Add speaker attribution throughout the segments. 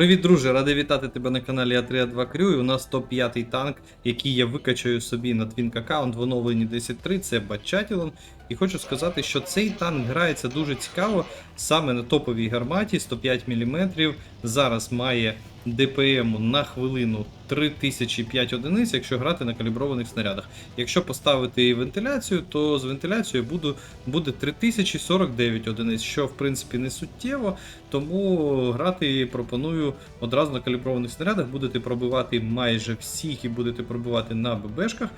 Speaker 1: Привіт, друже! Радий вітати тебе на каналі А3А2 Крю. І у нас топ-5 танк, який я викачаю собі на Twink аккаунт в оновленні 10.3, це Батчатілон. І хочу сказати, що цей танк грається дуже цікаво саме на топовій гарматі 105 мм. Зараз має ДПМ на хвилину 3005 одиниць, якщо грати на каліброваних снарядах. Якщо поставити вентиляцію, то з вентиляцією буду, буде 3049 одиниць, що в принципі не суттєво. Тому грати пропоную одразу на каліброваних снарядах. Будете пробивати майже всіх і будете пробивати на ББшках.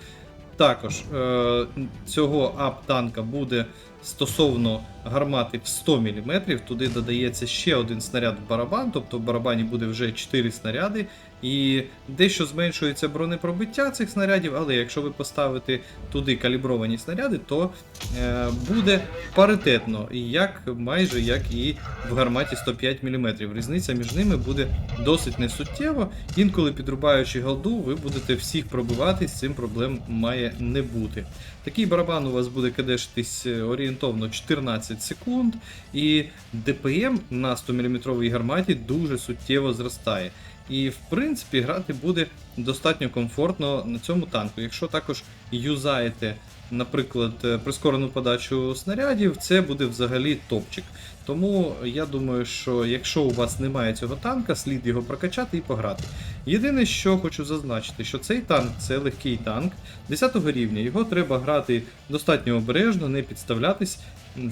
Speaker 1: Також е, цього ап-танка буде стосовно гармати в 100 мм. Туди додається ще один снаряд в барабан, тобто в барабані буде вже 4 снаряди. І дещо зменшується бронепробиття цих снарядів, але якщо ви поставите туди калібровані снаряди, то е, буде паритетно, як майже як і в гарматі 105 мм. Різниця між ними буде досить несуттєва. Інколи підрубаючи голду, ви будете всіх пробивати, з цим проблем має не бути. Такий барабан у вас буде кадешитись е, орієнтовно 14 секунд, і ДПМ на 100 мм гарматі дуже суттєво зростає. І в принципі грати буде достатньо комфортно на цьому танку. Якщо також юзаєте, наприклад, е, прискорену подачу снарядів, це буде взагалі топчик. Тому я думаю, що якщо у вас немає цього танка, слід його прокачати і пограти. Єдине, що хочу зазначити, що цей танк це легкий танк 10 рівня. Його треба грати достатньо обережно, не підставлятись.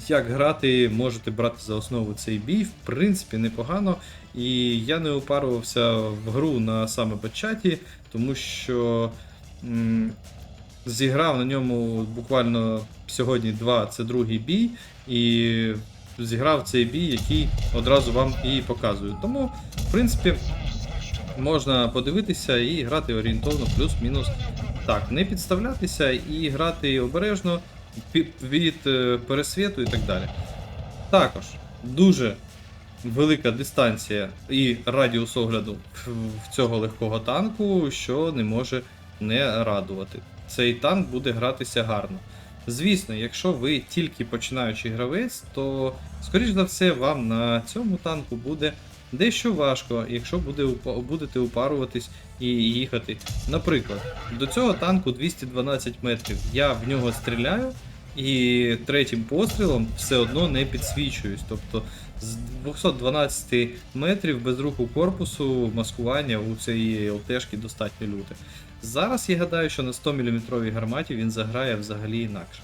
Speaker 1: Як грати, можете брати за основу цей бій, в принципі, непогано. І я не упарувався в гру на саме бачаті, тому що зіграв на ньому буквально сьогодні два, це другий бій, і зіграв цей бій, який одразу вам і показую. Тому, в принципі, можна подивитися і грати орієнтовно плюс-мінус так, не підставлятися і грати обережно від е, пересвіту і так далі. Також дуже велика дистанція і радіус огляду в- в цього легкого танку, що не може не радувати. Цей танк буде гратися гарно. Звісно, якщо ви тільки починаючий гравець, то, скоріш за все, вам на цьому танку буде дещо важко, якщо буде, будете упаруватись і їхати. Наприклад, до цього танку 212 метрів. Я в нього стріляю, і третім пострілом все одно не підсвічуюсь. Тобто з 212 метрів без руху корпусу маскування у цієї ЛТшки достатньо люте. Зараз я гадаю, що на 100 мм гарматі він заграє взагалі інакше.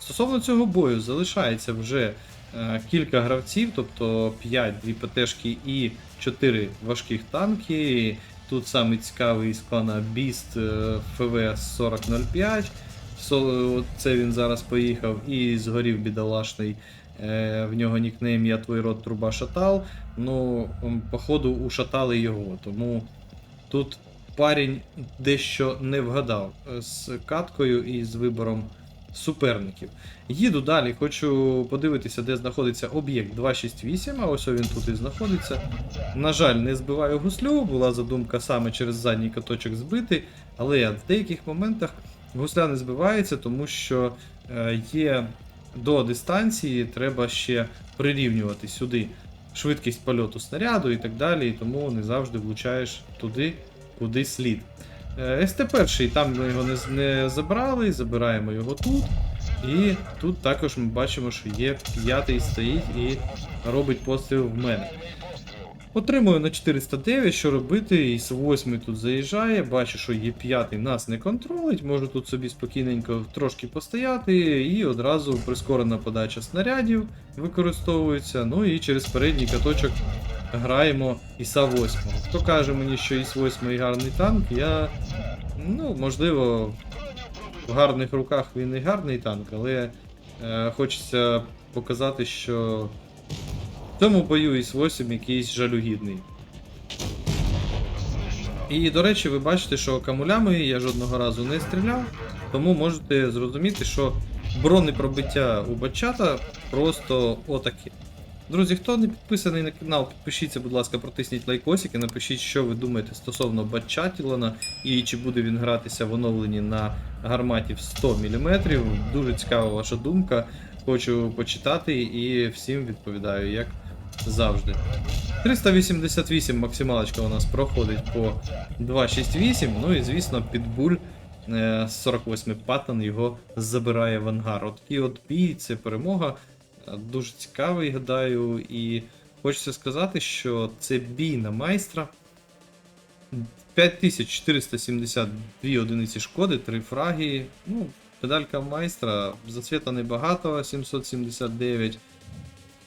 Speaker 1: Стосовно цього бою, залишається вже е, кілька гравців, тобто 5 дві ПТшки і 4 важких танки. Тут саме цікавий з клана Beast е, ФВ 4005. Це він зараз поїхав і згорів бідолашний. Е, В нього нікнейм Я твій рот труба шатал. Ну, походу, ушатали його. Тому тут парень дещо не вгадав е, з каткою і з вибором суперників. Їду далі, хочу подивитися, де знаходиться об'єкт 268, а ось він тут і знаходиться. На жаль, не збиваю гуслю, була задумка саме через задній каточок збити, але в деяких моментах гусля не збивається, тому що е, є до дистанції, треба ще прирівнювати сюди швидкість польоту снаряду і так далі, і тому не завжди влучаєш туди, куди слід. Е, СТ-1, там ми його не, не забрали, забираємо його тут. І тут також ми бачимо, що є п'ятий стоїть і робить постріл в мене. Отримую на 409, що робити, і з 8 тут заїжджає, бачу, що є 5 нас не контролить, можу тут собі спокійненько трошки постояти, і одразу прискорена подача снарядів використовується. Ну і через передній каточок граємо Іса 8. Хто каже мені, що Іс 8 гарний танк, я. Ну, можливо, в гарних руках він і гарний танк, але е, хочеться показати, що цьому бою із 8 якийсь жалюгідний. І, до речі, ви бачите, що камулями я жодного разу не стріляв, тому можете зрозуміти, що бронепробиття у бачата просто отаке. Друзі, хто не підписаний на канал, підпишіться, будь ласка, протисніть лайкосик і напишіть, що ви думаєте стосовно Батчатілана і чи буде він гратися в оновленні на гарматі в 100 мм. Дуже цікава ваша думка. Хочу почитати і всім відповідаю, як завжди. 388 максималочка у нас проходить по 268. Ну і звісно, підбуль е, 48 паттон його забирає в ангар. От такий от бій, це перемога. Е, Дуже цікавий, гадаю, і хочеться сказати, що це бій на майстра. 5472 одиниці шкоди, 3 фраги. Ну, педалька майстра, зацвіта небагато, 779.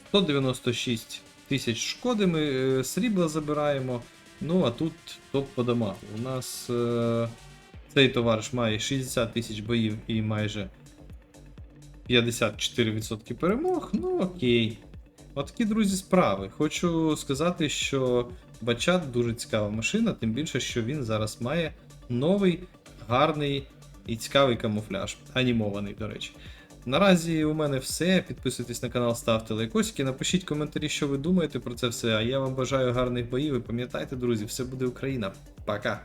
Speaker 1: 196 тисяч шкоди ми е, срібла забираємо. Ну, а тут топ по дамагу. У нас е, цей товариш має 60 тисяч боїв і майже 54% перемог. Ну окей. Отакі, друзі, справи. Хочу сказати, що Бачат дуже цікава машина, тим більше, що він зараз має новий, гарний і цікавий камуфляж. Анімований, до речі. Наразі у мене все. Підписуйтесь на канал, ставте лайкосики, напишіть коментарі, що ви думаєте про це все. А я вам бажаю гарних боїв і пам'ятайте, друзі, все буде Україна. Пока!